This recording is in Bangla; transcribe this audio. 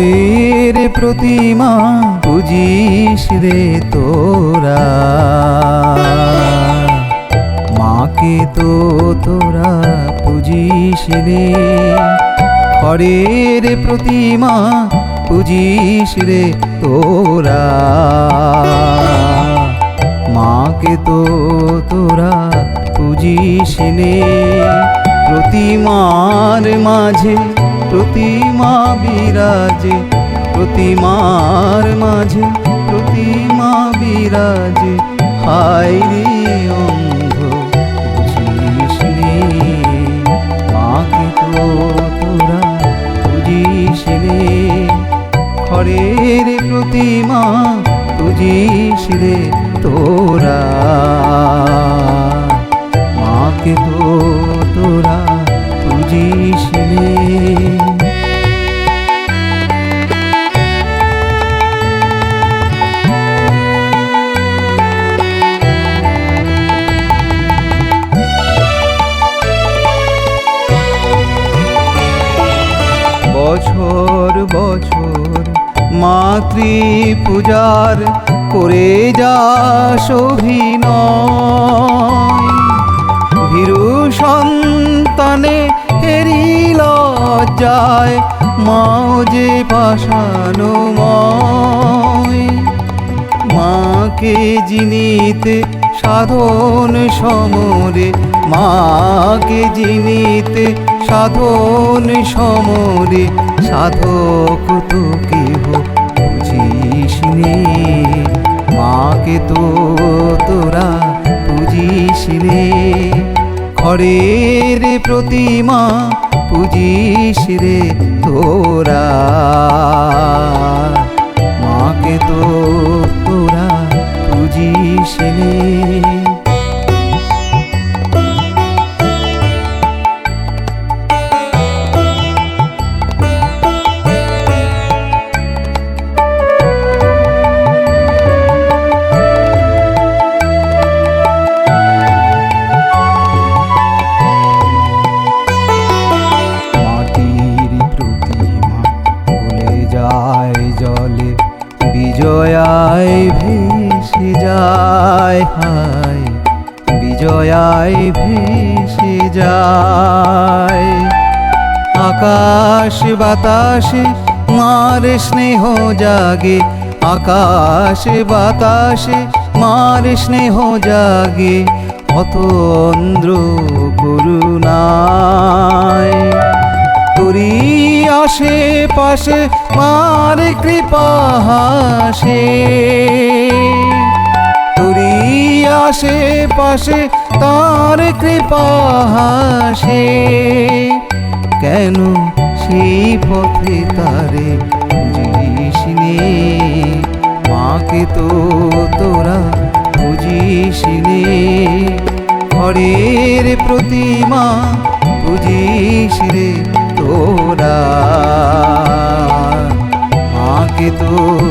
ঘরের প্রতিমা বুঝিস রে তোরা। মাকে তো তোরা বুঝিস রে। ঘরের প্রতিমা বুঝিস রে তোরা। মাকে তো তোরা বুঝিস নে। প্রতিমার মাঝে প্রতিমা বিরাজে, প্রতিমার মাঝে প্রতিমা বিরাজে। হায় রে অন্ধ, বুঝিস নে, মাকে তো তোরা বুঝিস নে। ঘরের প্রতিমা বুঝিস রে তোরা। মাতৃ পূজার করে যা অভিনয় ভীরু সন্তানে হেরি লজ্জায় মাও যে পাশানোময় মাকে জিনিতে সাধন সমরে, মাকে জিনিতে সাধন সমরে, সাধক তো ঘরের প্রতিমা পুজিস রে তোরা। যায় জলে, বিজয়ায় ভেসে যায় হায়, বিজয়ায় ভেসে যায়। আকাশ বাতাসে মার স্নেহ জাগে, আকাশ বাতাসে মার স্নেহ জাগে, অতন্দ্র করুণায়। তোরি আসে পাশে মার কৃপা হাসে। তোরি আসে, পাশে তার কৃপা হাসে। কেন সেই পথে তারে বুঝিস নে মাকে তো তোরা বুঝিস নে ঘরের প্রতিমা বুঝিস রে তোরা। মাকে তো